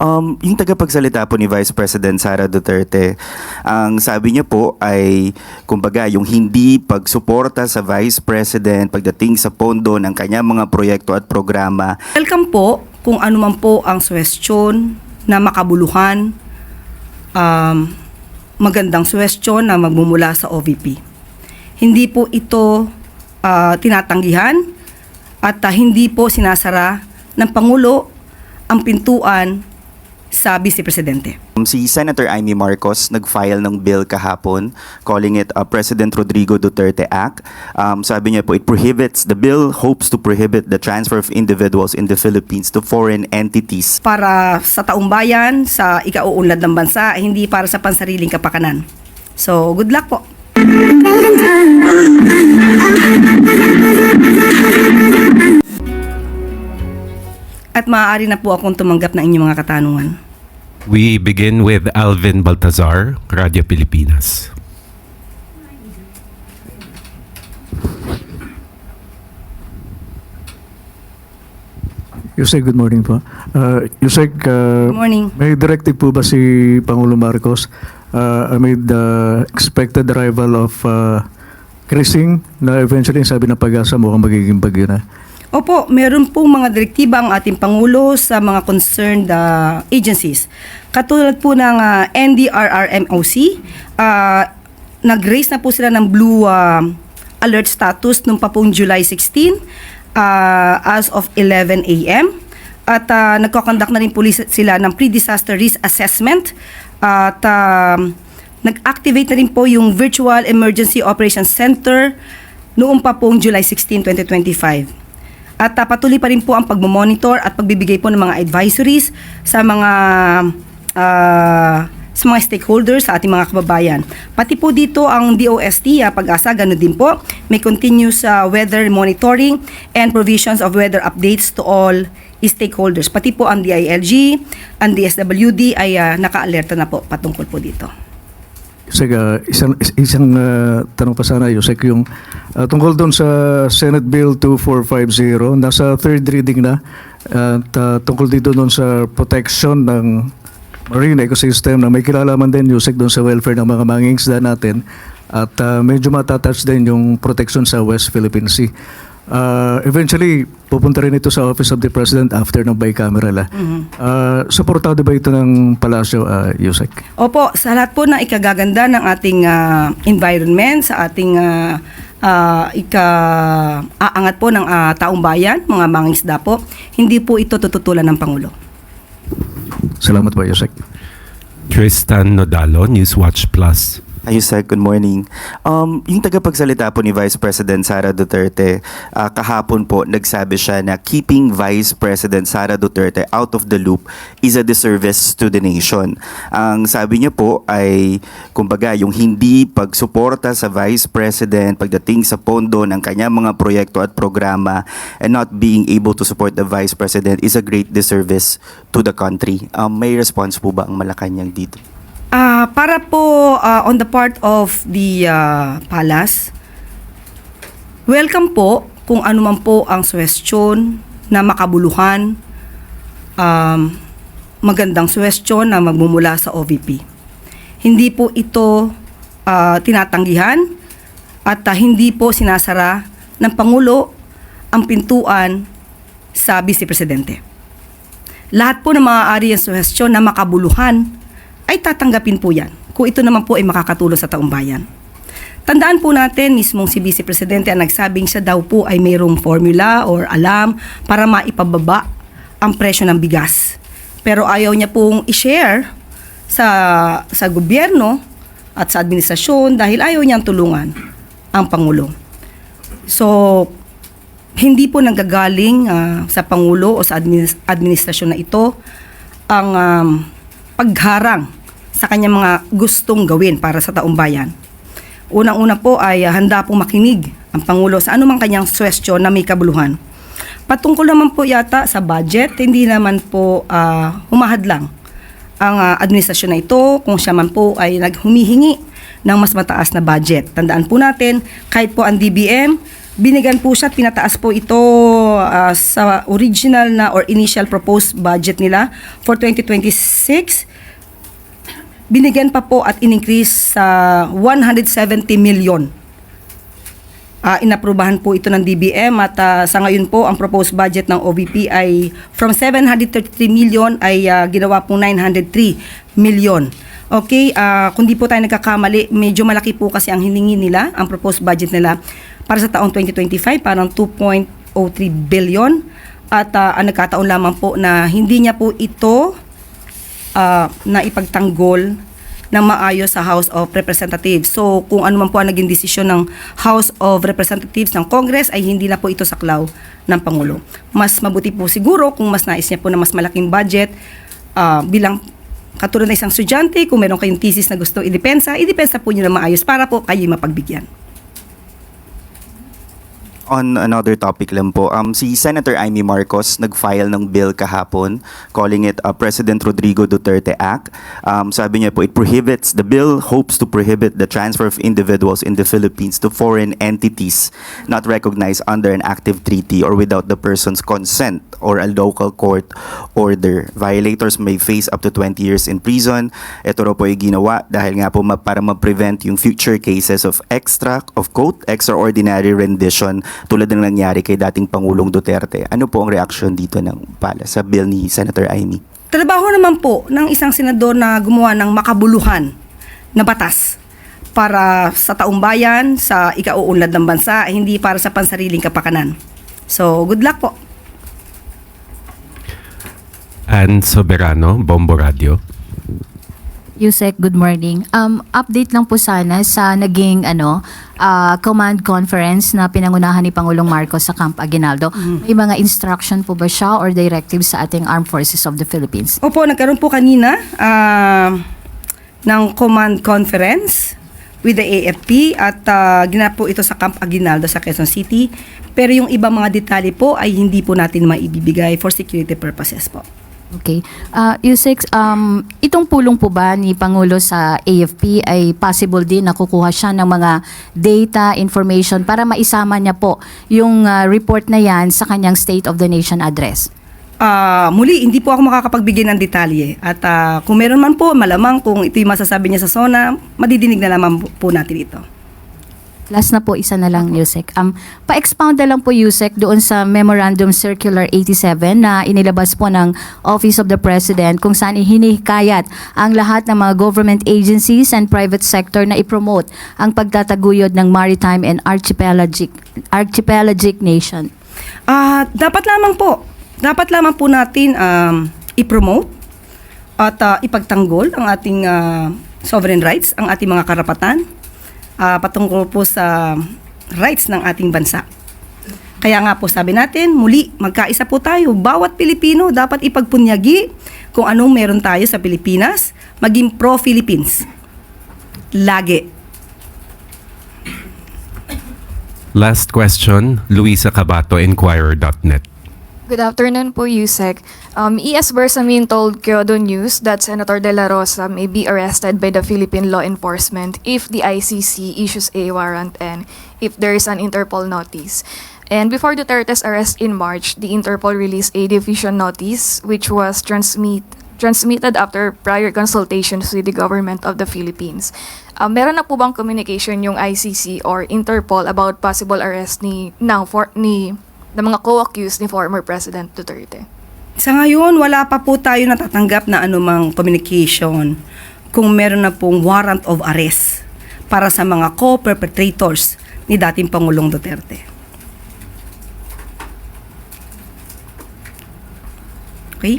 Um, yung tagapagsalita po ni Vice President Sara Duterte, ang sabi niya po ay, kumbaga, yung hindi pagsuporta sa Vice President pagdating sa pondo ng kanyang mga proyekto at programa Welcome po kung ano man po ang suwestyon na makabuluhan, um, magandang suwestyon na magmumula sa OVP. Hindi po ito ah, tinatanggihan at ah, hindi po sinasara ng Pangulo ang pintuan sa Vice Presidente. Um, Si Senator Amy Marcos nag-file ng bill kahapon calling it a President Rodrigo Duterte Act. Um, sabi niya po, it prohibits, the bill hopes to prohibit the transfer of individuals in the Philippines to foreign entities. Para sa taong bayan, sa ikauunlad ng bansa, hindi para sa pansariling kapakanan. So, good luck po. Maaari na po akong tumanggap ng inyong mga katanungan. We begin with Alvin Baltazar, Radyo Pilipinas. Yusek, good morning po. Uh, Yusek, uh, Good morning. may directive po ba si Pangulo Marcos uh, amid the expected arrival of uh, Krising na eventually sabi ng pag-asa mukhang magiging bagyo na? Opo, meron pong mga direktiba ang ating Pangulo sa mga concerned uh, agencies. Katulad po ng uh, NDRRMOC, uh, nag-raise na po sila ng blue uh, alert status nung pa pong July 16 uh, as of 11 a.m. At uh, nagkakondak na rin po sila ng pre-disaster risk assessment at um, nag-activate na rin po yung Virtual Emergency Operations Center noong pa pong July 16, 2025. At uh, patuloy pa rin po ang pagmomonitor at pagbibigay po ng mga advisories sa mga ah, sa mga stakeholders sa ating mga kababayan. Pati po dito ang DOST, ah, pag-asa, ganun din po. May continuous ah, weather monitoring and provisions of weather updates to all stakeholders. Pati po ang DILG, ang DSWD ay ah, naka-alerta na po patungkol po dito. Yusek, uh, isang, is- isang uh, tanong pa sana, Yusek, yung uh, tungkol doon sa Senate Bill 2450, nasa third reading na, at uh, tungkol dito doon sa protection ng marine ecosystem na may kilalaman din, Yusek, doon sa welfare ng mga mangingisda natin at uh, medyo matatouch din yung protection sa West Philippine Sea. Uh, eventually, pupunta rin ito sa Office of the President after ng bicameral. ah. Uh, supportado ba ito ng Palasyo, uh, Yusek? Opo, sa lahat po ng ikagaganda ng ating ah, environment, sa ating ah, ah, ika-aangat po ng ah, taong bayan, mga mangingisda po, hindi po ito tututulan ng Pangulo. Salamat po, Yusek. Tristan Nodalo, Newswatch Plus. Ayos, sir. Good morning. Um, yung tagapagsalita po ni Vice President Sara Duterte, ah, kahapon po nagsabi siya na keeping Vice President Sara Duterte out of the loop is a disservice to the nation. Ang sabi niya po ay, kumbaga, yung hindi pagsuporta sa Vice President pagdating sa pondo ng kanyang mga proyekto at programa and not being able to support the Vice President is a great disservice to the country. Um, may response po ba ang Malacanang dito? Ah, para po ah, on the part of the ah, palace, welcome po kung ano man po ang suwestyon na makabuluhan, um, magandang suwestyon na magmumula sa OVP. Hindi po ito ah, tinatanggihan at ah, hindi po sinasara ng Pangulo ang pintuan sa Vice Presidente. Lahat po ng maaari ang suhestyon na makabuluhan ay tatanggapin po yan kung ito naman po ay makakatulong sa taong bayan. Tandaan po natin, mismong si Vice Presidente ang nagsabing siya daw po ay mayroong formula or alam para maipababa ang presyo ng bigas. Pero ayaw niya pong i-share sa, sa gobyerno at sa administrasyon dahil ayaw niyang tulungan ang Pangulo. So, hindi po nanggagaling ah, sa Pangulo o sa adminis- administrasyon na ito ang um, pagharang sa kanyang mga gustong gawin para sa taong bayan. Unang-una po ay ah, handa pong makinig ang Pangulo sa anumang kanyang suwestyon na may kabuluhan. Patungkol naman po yata sa budget, hindi naman po ah, humahadlang ang ah, administrasyon na ito kung siya man po ay naghumihingi ng mas mataas na budget. Tandaan po natin, kahit po ang DBM Binigyan po siya, at pinataas po ito ah, sa original na or initial proposed budget nila for 2026. Binigyan pa po at in-increase sa 170 million. Ah, inaprubahan po ito ng DBM at ah, sa ngayon po ang proposed budget ng OVP ay from 733 million ay ah, ginawa po 903 million. Okay, ah, kung di po tayo nagkakamali, medyo malaki po kasi ang hiningi nila, ang proposed budget nila para sa taong 2025, parang 2.03 billion. At ah, ang nagkataon lamang po na hindi niya po ito uh, na ipagtanggol ng maayos sa House of Representatives. So kung ano man po ang naging desisyon ng House of Representatives ng Congress ay hindi na po ito saklaw ng Pangulo. Mas mabuti po siguro kung mas nais niya po na mas malaking budget ah, bilang katulad na isang estudyante, kung meron kayong thesis na gusto idepensa, idepensa po niyo na maayos para po kayo mapagbigyan. On another topic lang po, um, si Senator Amy Marcos nag-file ng bill kahapon calling it a President Rodrigo Duterte Act. Um, sabi niya po, it prohibits, the bill hopes to prohibit the transfer of individuals in the Philippines to foreign entities not recognized under an active treaty or without the person's consent or a local court order. Violators may face up to 20 years in prison. Ito raw po ay ginawa dahil nga po ma- para ma-prevent yung future cases of extra, of quote, extraordinary rendition tulad ng nangyari kay dating Pangulong Duterte. Ano po ang reaksyon dito ng pala sa bill ni Senator Amy? Trabaho naman po ng isang senador na gumawa ng makabuluhan na batas para sa taong bayan, sa ikauunlad ng bansa, hindi para sa pansariling kapakanan. So, good luck po. Ann Soberano, Bombo Radio. Yusek, good morning. Um, update lang po sana sa naging ano, ah, command conference na pinangunahan ni Pangulong Marcos sa Camp Aguinaldo. May mga instruction po ba siya or directives sa ating Armed Forces of the Philippines? Opo, nagkaroon po kanina ah, ng command conference with the AFP at uh, ginap po ito sa Camp Aguinaldo sa Quezon City. Pero yung ibang mga detalye po ay hindi po natin maibibigay for security purposes po. Okay. Uh, Yusek, um, itong pulong po ba ni Pangulo sa AFP ay possible din na kukuha siya ng mga data, information para maisama niya po yung ah, report na yan sa kanyang State of the Nation address? Ah, muli, hindi po ako makakapagbigay ng detalye. At ah, kung meron man po, malamang kung ito yung masasabi niya sa SONA, madidinig na naman po natin ito. Last na po, isa na lang, Yusek. Um, pa-expound na lang po, Yusek, doon sa Memorandum Circular 87 na inilabas po ng Office of the President kung saan hinihikayat ang lahat ng mga government agencies and private sector na ipromote ang pagtataguyod ng maritime and archipelagic, archipelagic nation. Ah, dapat lamang po, dapat lamang po natin um, i-promote at ah, ipagtanggol ang ating ah, sovereign rights, ang ating mga karapatan ah, patungkol po sa rights ng ating bansa. Kaya nga po sabi natin, muli, magkaisa po tayo. Bawat Pilipino dapat ipagpunyagi kung anong meron tayo sa Pilipinas, maging pro-Philippines. Lagi. Last question, Luisa Cabato, Inquirer.net. Good afternoon po, Yusek. Um, E.S. Bersamin told Kyodo News that Senator De La Rosa may be arrested by the Philippine law enforcement if the ICC issues a warrant and if there is an Interpol notice. And before Duterte's arrest in March, the Interpol released a division notice which was transmit, transmitted after prior consultations with the government of the Philippines. Um, meron na po bang communication yung ICC or Interpol about possible arrest ni, ng, for, ni ng mga co-accused ni former President Duterte. Sa ngayon, wala pa po tayo natatanggap na anumang communication kung meron na pong warrant of arrest para sa mga co-perpetrators ni dating Pangulong Duterte. Okay?